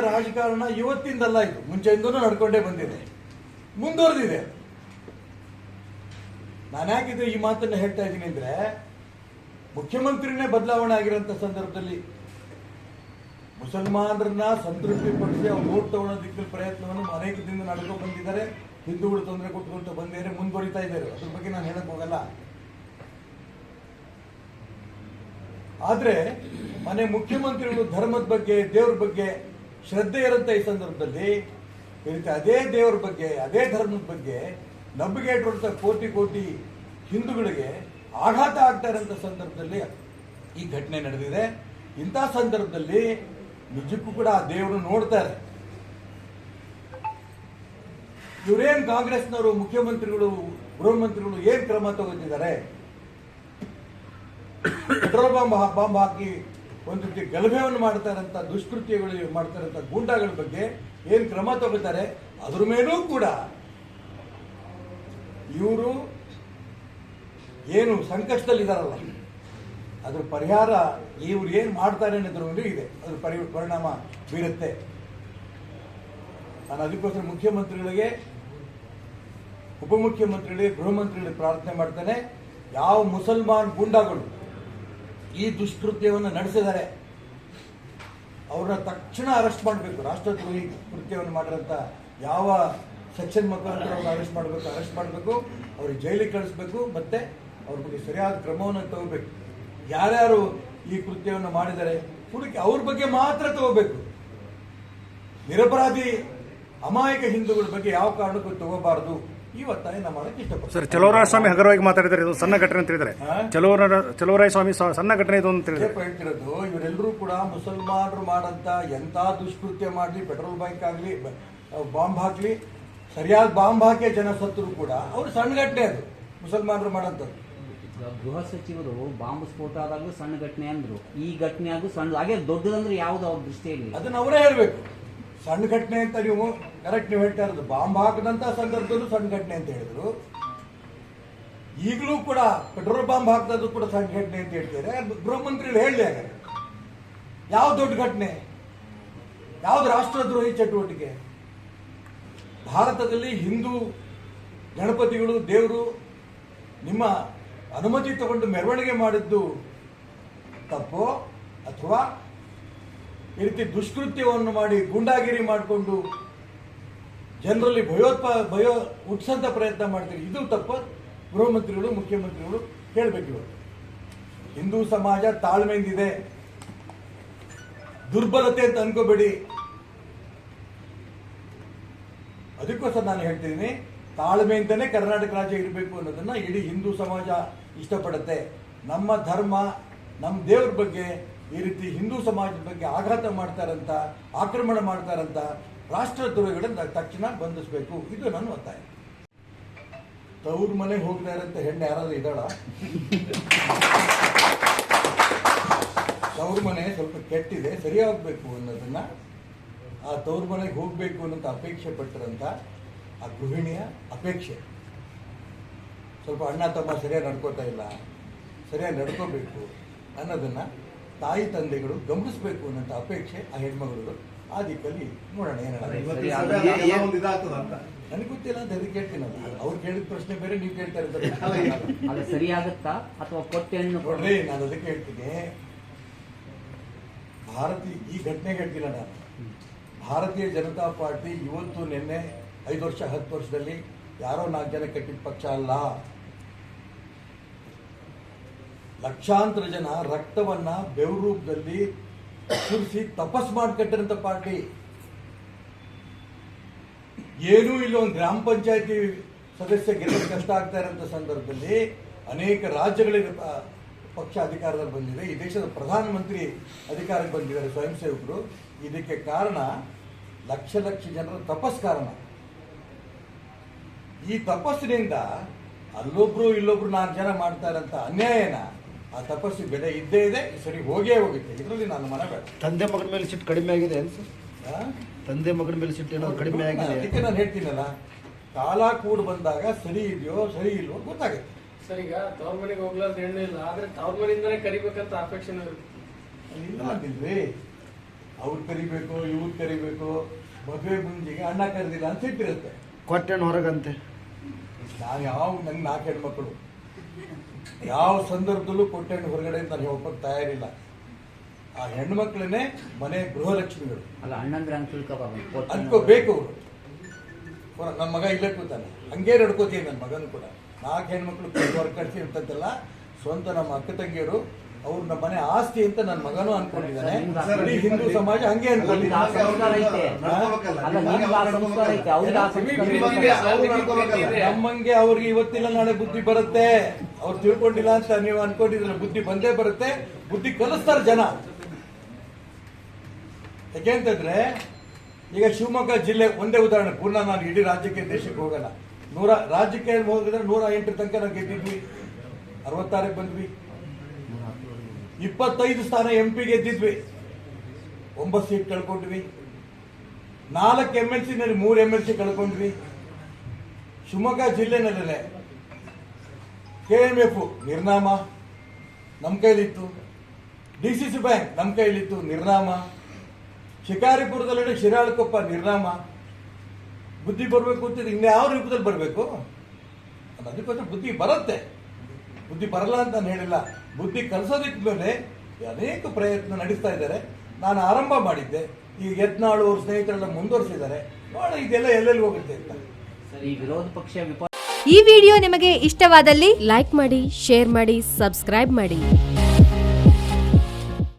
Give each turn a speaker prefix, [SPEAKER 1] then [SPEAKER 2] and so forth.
[SPEAKER 1] ರಾಜಕಾರಣ ಇವತ್ತಿಂದಲ್ಲ ಇದು. ಮುಂಚೆಯಿಂದನೂ ನಡ್ಕೊಂಡೇ ಬಂದಿದೆ. ಮುಂದುವರೆದಿದೆ. ನಾನು ಯಾಕಿದು ಈ ಮಾತನ್ನ ಹೇಳ್ತಾ ಇದ್ದೀನಿ ಅಂದ್ರೆ, ಮುಖ್ಯಮಂತ್ರಿನೇ ಬದಲಾವಣೆ ಆಗಿರೋಂಥ ಸಂದರ್ಭದಲ್ಲಿ ಮುಸಲ್ಮಾನರನ್ನ ಸಂತೃಪ್ತಿ ಪಡಿಸಿ ಅವ್ರು ಓಟ್ ತಗೊಳ್ಳೋ ದಿಕ್ಕಲ್ಲಿ ಪ್ರಯತ್ನವನ್ನು ಅನೇಕ ದಿನ ನಡ್ಕೊಂಡು ಬಂದಿದ್ದಾರೆ. ಹಿಂದೂಗಳು ತೊಂದರೆ ಕೊಟ್ಟುಕೊಂಡು ಬಂದಿದ್ದಾರೆ ಮುಂದುವರಿತಾ ಇದ್ದಾರೆ. ಅದ್ರ ಬಗ್ಗೆ ನಾನು ಹೇಳಕ್ ಹೋಗಲ್ಲ. ಆದ್ರೆ, ಮನೆ ಮುಖ್ಯಮಂತ್ರಿಗಳು ಧರ್ಮದ ಬಗ್ಗೆ, ದೇವ್ರ ಬಗ್ಗೆ ಶ್ರದ್ಧೆ ಇರುತ್ತೆ ಈ ಸಂದರ್ಭದಲ್ಲಿ. ಈ ಅದೇ ದೇವರ ಬಗ್ಗೆ, ಅದೇ ಧರ್ಮದ ಬಗ್ಗೆ ನಂಬಿಕೆ ಇಟ್ಟಿರುವಂತಹ ಕೋಟಿ ಕೋಟಿ ಹಿಂದೂಗಳಿಗೆ ಆಘಾತ ಆಗ್ತಾ ಇರೋಂಥ ಸಂದರ್ಭದಲ್ಲಿ ಈ ಘಟನೆ ನಡೆದಿದೆ. ಇಂಥ ಸಂದರ್ಭದಲ್ಲಿ ನಿಜಕ್ಕೂ ಕೂಡ ಆ ದೇವರು ನೋಡ್ತಾರೆ ಇವರೇನ್ ಕಾಂಗ್ರೆಸ್ನವರು, ಮುಖ್ಯಮಂತ್ರಿಗಳು ಗೃಹ ಮಂತ್ರಿಗಳು ಏನ್ ಕ್ರಮ ತಗೋತಿದ್ದಾರೆ? ಪೆಟ್ರೋಲ್ ಬಾಂಬ್ ಬಾಂಬ್ ಹಾಕಿ ಒಂದು ರೀತಿ ಗಲಭೆಯನ್ನು ಮಾಡ್ತಾರಂತ, ದುಷ್ಕೃತ್ಯಗಳು ಮಾಡ್ತಾರಂತ ಗೂಂಡಾಗಳ ಬಗ್ಗೆ ಏನು ಕ್ರಮ ತಗೊಳ್ತಾರೆ, ಅದ್ರ ಮೇಲೂ ಕೂಡ ಇವರು ಏನು ಸಂಕಷ್ಟದಲ್ಲಿದ್ದಾರಲ್ಲ ಅದ್ರ ಪರಿಹಾರ ಇವ್ರು ಏನು ಮಾಡ್ತಾರೆ ಅನ್ನೋದ್ರ ಒಂದು ಇದೆ, ಅದ್ರ ಪರಿ, ಪರಿಣಾಮ ಬೀರುತ್ತೆ. ನಾನು ಅದಕ್ಕೋಸ್ಕರ ಮುಖ್ಯಮಂತ್ರಿಗಳಿಗೆ, ಉಪಮುಖ್ಯಮಂತ್ರಿಗಳಿಗೆ ಗೃಹ ಮಂತ್ರಿಗಳಿಗೆ ಪ್ರಾರ್ಥನೆ ಮಾಡ್ತೇನೆ. ಯಾವ ಮುಸಲ್ಮಾನ್ ಗೂಂಡಾಗಳು ಈ ದುಷ್ಕೃತ್ಯವನ್ನು ನಡೆಸಿದ್ದಾರೆ. ಅವ್ರನ್ನ ತಕ್ಷಣ ಅರೆಸ್ಟ್ ಮಾಡಬೇಕು. ರಾಷ್ಟ್ರದ್ರೋಹಿ ಕೃತ್ಯವನ್ನು ಮಾಡಿರೋಂಥ ಯಾವ ಸೆಕ್ಷನ್ ಮುಖಾಂತರ ಅವ್ರನ್ನ ಅರೆಸ್ಟ್ ಮಾಡಬೇಕು ಅರೆಸ್ಟ್ ಮಾಡಬೇಕು, ಅವ್ರಿಗೆ ಜೈಲಿಗೆ ಕಳಿಸ್ಬೇಕು, ಮತ್ತೆ ಅವ್ರ ಬಗ್ಗೆ ಸರಿಯಾದ ಕ್ರಮವನ್ನು ತಗೋಬೇಕು. ಯಾರ್ಯಾರು ಈ ಕೃತ್ಯವನ್ನು ಮಾಡಿದರೆ ಹುಡುಕಿ ಅವ್ರ ಬಗ್ಗೆ ಮಾತ್ರ ತಗೋಬೇಕು. ನಿರಪರಾಧಿ, ಅಮಾಯಕ ಹಿಂದೂಗಳ ಬಗ್ಗೆ ಯಾವ ಕಾರಣಕ್ಕೂ ತಗೋಬಾರದು. ಈ ಒತ್ತಾಯ ನಾವು ಮಾಡಕ್ಕೆ
[SPEAKER 2] ಸರ್ ಚಲೋರಾಯ ಸ್ವಾಮಿ ಹಗರವಾಗಿ ಮಾತಾಡಿದ್ರೆ ಇದು ಸಣ್ಣ ಘಟನೆ ಅಂತ
[SPEAKER 1] ಹೇಳಿದ್ರೆ?
[SPEAKER 2] ಚಲೋರ ಚಲೋರಾಯ ಸ್ವಾಮಿ ಸ- ಸಣ್ಣ ಘಟನೆ ಇದು ಅಂತ
[SPEAKER 1] ಹೇಳಿದ್ರು ಹೇಳ್ತಿರೋದು ಇವರೆಲ್ಲರೂ ಕೂಡ ಮುಸಲ್ಮಾನರು ಮಾಡಂತ ಎಂತ ದುಷ್ಕೃತ್ಯ ಮಾಡಲಿ ಪೆಟ್ರೋಲ್ ಬೈಕ್ ಆಗಲಿ ಬಾಂಬ್ ಹಾಕ್ಲಿ ಸರಿಯಾದ ಬಾಂಬ್ ಹಾಕಿ ಜನ ಸತ್ತರು ಕೂಡ ಅವ್ರು ಸಣ್ಣ ಘಟನೆ ಅದು ಮುಸಲ್ಮಾನರು ಮಾಡಂತದ್ದು.
[SPEAKER 3] ಈಗ ಗೃಹ ಸಚಿವರು ಬಾಂಬ್ ಸ್ಫೋಟ ಆದಾಗಲೂ ಸಣ್ಣ ಘಟನೆ ಅಂದ್ರು. ಈ ಘಟನೆ ಆಗು ಸಣ್ಣ ಹಾಗೆ ದೊಡ್ಡದಂದ್ರೆ ಯಾವ್ದು ಅವ್ರ ದೃಷ್ಟಿಯಲ್ಲಿ?
[SPEAKER 1] ಅದನ್ನ ಅವರೇ ಹೇಳ್ಬೇಕು. ಸಣ್ಣ ಘಟನೆ ಅಂತ ನೀವು ಕರೆಕ್ಟ್ ನೀವು ಹೇಳ್ತಾ ಇರೋದು. ಬಾಂಬ್ ಹಾಕದಂತ ಸಂದರ್ಭದಲ್ಲೂ ಸಣ್ಣ ಘಟನೆ ಅಂತ ಹೇಳಿದ್ರು. ಈಗಲೂ ಕೂಡ ಪೆಟ್ರೋಲ್ ಬಾಂಬ್ ಹಾಕದ್ದು ಕೂಡ ಸಣ್ಣ ಘಟನೆ ಅಂತ ಹೇಳ್ತಾರೆ ಗೃಹ ಮಂತ್ರಿ ಹೇಳಿ ಹಾಗಾದ್ರೆ. ಯಾವ ದೊಡ್ಡ ಘಟನೆ? ಯಾವ್ದು ರಾಷ್ಟ್ರದ್ರೋಹಿ ಚಟುವಟಿಕೆ? ಭಾರತದಲ್ಲಿ ಹಿಂದೂ ಗಣಪತಿಗಳು, ದೇವರು ನಿಮ್ಮ ಅನುಮತಿ ತಗೊಂಡು ಮೆರವಣಿಗೆ ಮಾಡಿದ್ದು ತಪ್ಪೋ ಅಥವಾ ಈ ರೀತಿ ದುಷ್ಕೃತ್ಯವನ್ನು ಮಾಡಿ ಗೂಂಡಾಗಿರಿ ಮಾಡಿಕೊಂಡು ಜನರಲ್ಲಿ ಭಯೋತ್ಪ, ಭಯ ಹುಟ್ಟಿಸಂತ ಪ್ರಯತ್ನ ಮಾಡ್ತೀರಿ. ಇದು ತಪ್ಪ. ಗೃಹಮಂತ್ರಿಗಳು, ಮುಖ್ಯಮಂತ್ರಿಗಳು ಹೇಳಬೇಕು ಇವತ್ತು ಹಿಂದೂ ಸಮಾಜ ತಾಳ್ಮೆಯಿಂದಿದೆ. ದುರ್ಬಲತೆ ಅಂತ ಅನ್ಕೋಬೇಡಿ. ಅದಕ್ಕೋಸ್ಕರ ನಾನು ಹೇಳ್ತಿದ್ದೀನಿ ತಾಳ್ಮೆಯಿಂದನೇ ಕರ್ನಾಟಕ ರಾಜ್ಯ ಇರಬೇಕು ಅನ್ನೋದನ್ನ ಇಡೀ ಹಿಂದೂ ಸಮಾಜ ಇಷ್ಟಪಡುತ್ತೆ. ನಮ್ಮ ಧರ್ಮ, ನಮ್ಮ ದೇವ್ರ ಬಗ್ಗೆ ಈ ರೀತಿ ಹಿಂದೂ ಸಮಾಜದ ಬಗ್ಗೆ ಆಘಾತ ಮಾಡ್ತಾರಂತ, ಆಕ್ರಮಣ ಮಾಡ್ತಾರಂತ ರಾಷ್ಟ್ರದ್ರೋಹಿಗಳನ್ನ ತಕ್ಷಣ ಬಂಧಿಸಬೇಕು. ಇದು ನನ್ನ ಒತ್ತಾಯ. ತವ್ರ ಮನೆಗೆ ಹೋಗ್ತಾ ಇರೋಂಥ ಹೆಣ್ಣು ಯಾರಾದ್ರೂ ಇದ್ದಾಳ? ತವ್ರ ಮನೆ ಸ್ವಲ್ಪ ಕೆಟ್ಟಿದೆ, ಸರಿಯಾಗಬೇಕು ಅನ್ನೋದನ್ನ. ಆ ತವ್ರ ಮನೆಗೆ ಹೋಗ್ಬೇಕು ಅನ್ನೋಂಥ ಅಪೇಕ್ಷೆ ಪಟ್ಟಿರಂತ ಆ ಗೃಹಿಣಿಯ ಅಪೇಕ್ಷೆ. ಸ್ವಲ್ಪ ಅಣ್ಣ, ತಮ್ಮ ಸರಿಯಾಗಿ ನಡ್ಕೋತಾ ಇಲ್ಲ, ಸರಿಯಾಗಿ ನಡ್ಕೋಬೇಕು ಅನ್ನೋದನ್ನ ತಾಯಿ, ತಂದೆಗಳು ಗಮನಿಸಬೇಕು ಅನ್ನೋಂಥ ಅಪೇಕ್ಷೆ ಆ ಹೆಣ್ಮಗಳು ಆ ದಿಕ್ಕಲ್ಲಿ ನೋಡೋಣ ಏನಾಗುತ್ತೆ
[SPEAKER 3] ಸರಿ,
[SPEAKER 1] ನನಗೆ ಗೊತ್ತಿಲ್ಲ ಅಂತ ಅದಕ್ಕೆ ಕೇಳ್ತೀನಲ್ಲ ಅವ್ರು ಕೇಳಿದ ಪ್ರಶ್ನೆ ಬೇರೆ ನೀವು ಕೇಳ್ತಾ ಇರ್ತಾರೆ
[SPEAKER 3] ಅದು ಸರಿಯಾಗುತ್ತಾ ಅಥವಾ ಕೊಟ್ಟೆ ಹಣ್ಣು
[SPEAKER 1] ನೋಡ್ರಿ ನಾನು ಅದಕ್ಕೆ ಹೇಳ್ತೀನಿ. ಭಾರತೀಯ ಈ ಘಟನೆ ಹೇಳ್ತಿಲ್ಲ ನಾನು. ಭಾರತೀಯ ಜನತಾ ಪಾರ್ಟಿ ಇವತ್ತು ನಿನ್ನೆ ಐದು ವರ್ಷ ಹತ್ತು ವರ್ಷದಲ್ಲಿ ಯಾರೋ ನಾಲ್ಕು ಜನ ಕಟ್ಟಿದ ಪಕ್ಷ ಅಲ್ಲ. ಲಕ್ಷಾಂತರ ಜನ ರಕ್ತವನ್ನ ಬೆವರು ಸುರಿಸಿ ತಪಸ್ ಮಾಡಿ ಕಟ್ಟಿರಂತ ಪಾರ್ಟಿ. ಏನೂ ಇಲ್ಲ, ಒಂದು ಗ್ರಾಮ ಪಂಚಾಯತಿ ಸದಸ್ಯ ಗೆಲ್ಲಕ್ಕೆ ಕಷ್ಟ ಆಗ್ತಾ ಇರೋಂಥ ಸಂದರ್ಭದಲ್ಲಿ ಅನೇಕ ರಾಜ್ಯಗಳಿಗೆ ಪಕ್ಷ ಅಧಿಕಾರದಲ್ಲಿ ಬಂದಿದೆ. ಈ ದೇಶದ ಪ್ರಧಾನಮಂತ್ರಿ ಅಧಿಕಾರಕ್ಕೆ ಬಂದಿದ್ದಾರೆ ಸ್ವಯಂ ಸೇವಕರು ಇದಕ್ಕೆ ಕಾರಣ ಲಕ್ಷ ಲಕ್ಷ ಜನರ ತಪಸ್ ಕಾರಣ. ಈ ತಪಸ್ಸಿನಿಂದ ಅಲ್ಲೊಬ್ರು ಇಲ್ಲೊಬ್ರು ನಾಲ್ಕು ಜನ ಮಾಡ್ತಾ ಇರೋಂಥ ಅನ್ಯಾಯನ ಆ ತಪಸ್ಸು ಬೆಲೆ ಇದ್ದೇ ಇದೆ ಸರಿ ಹೋಗೇ ಹೋಗುತ್ತೆ. ಇದರಲ್ಲಿ ನಾನು ಮನ ಬೇಡ
[SPEAKER 4] ತಂದೆ ಮಗನ ಮೇಲೆ ಸಿಟ್ಟು ಕಡಿಮೆ ಆಗಿದೆ
[SPEAKER 1] ಆ?
[SPEAKER 4] ತಂದೆ ಮಗನ ಮೇಲೆ ಸಿಟ್ಟು ಏನೋ ಕಡಿಮೆ ಆಗಿದೆ?
[SPEAKER 1] ಅದಕ್ಕೆ ನಾನು ಹೇಳ್ತೀನಲ್ಲ ಕಾಲ ಕೂಡ ಬಂದಾಗ ಸರಿ ಇದೆಯೋ ಸರಿ ಇಲ್ವೋ ಗೊತ್ತಾಗುತ್ತೆ.
[SPEAKER 5] ಸರ್ ಈಗ ತವ್ರ ಮನೆಗೆ ಹೋಗ್ಲಾರ್ದು ಹೆಣ್ಣು ಇಲ್ಲ ಆದ್ರೆ ತವ್ರ ಮನೆಯಿಂದನೇ ಕರಿಬೇಕಂತ ಆಫೆಕ್ಷನ್ ಇರುತ್ತೆ?
[SPEAKER 1] ಇಲ್ಲ ಅಂದಿಲ್ರಿ ಅವ್ರು ಕರಿಬೇಕು ಇವ್ರು ಕರಿಬೇಕು ಮದುವೆ ಮುಂಜಿಗೆ ಅಣ್ಣ ಕರೆದಿಲ್ಲ ಅಂತ ಸಿಟ್ಟಿರುತ್ತೆ
[SPEAKER 4] ಕೊಟ್ಟೆಣ್ಣು ಹೊರಗಂತೆ.
[SPEAKER 1] ನಾನು ಯಾವ ನಂಗೆ ನಾಲ್ಕು ಹೆಣ್ಮಕ್ಳು. ಯಾವ ಸಂದರ್ಭದಲ್ಲೂ ಕೊಟ್ಟೆಣ್ಣು ಹೊರಗಡೆ ಅಂತ ನಾನು ಹೇಳ್ಕೊಂಡು ತಯಾರಿಲ್ಲ. ಆ ಹೆಣ್ಮಕ್ಳನ್ನೇ ಮನೆ ಗೃಹಲಕ್ಷ್ಮಿಗಳು.
[SPEAKER 3] ಅಲ್ಲ ಅಣ್ಣಂದ್ರೆ ತಿಳ್ಕೊಬಾರ್ದು
[SPEAKER 1] ಅನ್ಕೋಬೇಕು ಅವರು. ನನ್ನ ಮಗ ಇಲ್ಲೇ ಕೂತಾನೆ. ಹಂಗೆ ನಡ್ಕೋತೀನಿ ನನ್ನ ಮಗನೂ ಕೂಡ. ನಾಲ್ಕು ಹೆಣ್ಮಕ್ಳು ಹೊರ ಕಳಿಸಿ ಅಂತಂತೆಲ್ಲ ಸ್ವಂತ ನಮ್ಮ ಅಕ್ಕ ತಂಗಿಯರು ಅವ್ರು ನಮ್ಮ ಮನೆ ಆಸ್ತಿ ಅಂತ ನನ್ನ ಮಗನೂ ಅನ್ಕೊಂಡಿದ್ದಾನೆ. ಇಡೀ ಹಿಂದೂ ಸಮಾಜ ಹಂಗೆ ಅನ್ಕೊಂಡಿದ್ದಾನೆ. ನಮ್ಮಂಗೆ ಅವ್ರಿಗೆ ಇವತ್ತಿಲ್ಲ ನಾಳೆ ಬುದ್ಧಿ ಬರುತ್ತೆ. ಅವ್ರು ತಿಳ್ಕೊಂಡಿಲ್ಲ ಅಂತ ನೀವು ಅನ್ಕೊಂಡಿದ್ರೆ ಬುದ್ಧಿ ಬಂದೇ ಬರುತ್ತೆ. ಬುದ್ಧಿ ಕಲಿಸ್ತಾರೆ ಜನ. ಯಾಕೆಂತಂದ್ರೆ ಈಗ ಶಿವಮೊಗ್ಗ ಜಿಲ್ಲೆ ಒಂದೇ ಉದಾಹರಣೆ. ಪೂರ್ಣ ನಾನು ಇಡೀ ರಾಜ್ಯಕ್ಕೆ ದೇಶಕ್ಕೆ ಹೋಗಲ್ಲ. ನೂರ ರಾಜ್ಯಕ್ಕೆ ಹೋಗಿದ್ರೆ ನೂರ ಎಂಟು ತನಕ ನಾವು ಗೆದ್ದಿದ್ವಿ. ಅರವತ್ತಾರಕ್ಕೆ ಬಂದ್ವಿ. ಇಪ್ಪತ್ತೈದು ಸ್ಥಾನ ಎಂ ಪಿ ಗೆದ್ದಿದ್ವಿ. ಒಂಬತ್ತು ಸೀಟ್ ಕಳ್ಕೊಂಡ್ವಿ. ನಾಲ್ಕು ಎಂ ಎಲ್ ಸಿನಲ್ಲಿ ಮೂರು ಎಂ ಎಲ್ ಸಿ ಕಳ್ಕೊಂಡ್ವಿ. ಶಿವಮೊಗ್ಗ ಜಿಲ್ಲೆನಲ್ಲೇ ಕೆ ಎಂ ಎಫ್ ನಿರ್ನಾಮ ನಮ್ಮ ಕೈಲಿತ್ತು. ಡಿ ಸಿ ಸಿ ಬ್ಯಾಂಕ್ ನಮ್ಮ ಕೈಲಿತ್ತು ನಿರ್ನಾಮ. ಶಿಕಾರಿಪುರದಲ್ಲಿ ಶಿರಾಳಕೊಪ್ಪ ನಿರ್ನಾಮ. ಬುದ್ಧಿ ಬರಬೇಕು ಅಂತಿದ್ರೆ ಇನ್ಯಾವ ಯಾವ ರೂಪದಲ್ಲಿ ಬರಬೇಕು? ಅದಕ್ಕೋಸ್ಕರ ಬುದ್ಧಿ ಬರುತ್ತೆ. ಬುದ್ಧಿ ಬರಲ್ಲ ಅಂತ ನಾನು ಹೇಳಿಲ್ಲ. ಬುದ್ಧಿ ಕಲಿಸೋದಕ್ಕೆ ಮೇಲೆ ಅನೇಕ ಪ್ರಯತ್ನ ನಡೆಸ್ತಾ ಇದ್ದಾರೆ. ನಾನು ಆರಂಭ ಮಾಡಿದ್ದೆ. ಈ ಯತ್ನಾಳು ಅವ್ರ ಸ್ನೇಹಿತರೆಲ್ಲ ಮುಂದುವರಿಸಿದ್ದಾರೆ. ನೋಡೋಣ ಇದೆಲ್ಲ ಎಲ್ಲೆಲ್ಲಿ ಹೋಗುತ್ತೆ ಅಂತ.
[SPEAKER 3] ಸರ್ ಈ ವಿರೋಧ ಪಕ್ಷ ವಿಪ
[SPEAKER 6] ಈ ವಿಡಿಯೋ ನಿಮಗೆ ಇಷ್ಟವಾದಲ್ಲಿ ಲೈಕ್ ಮಾಡಿ ಶೇರ್ ಮಾಡಿ ಸಬ್ಸ್ಕ್ರೈಬ್ ಮಾಡಿ.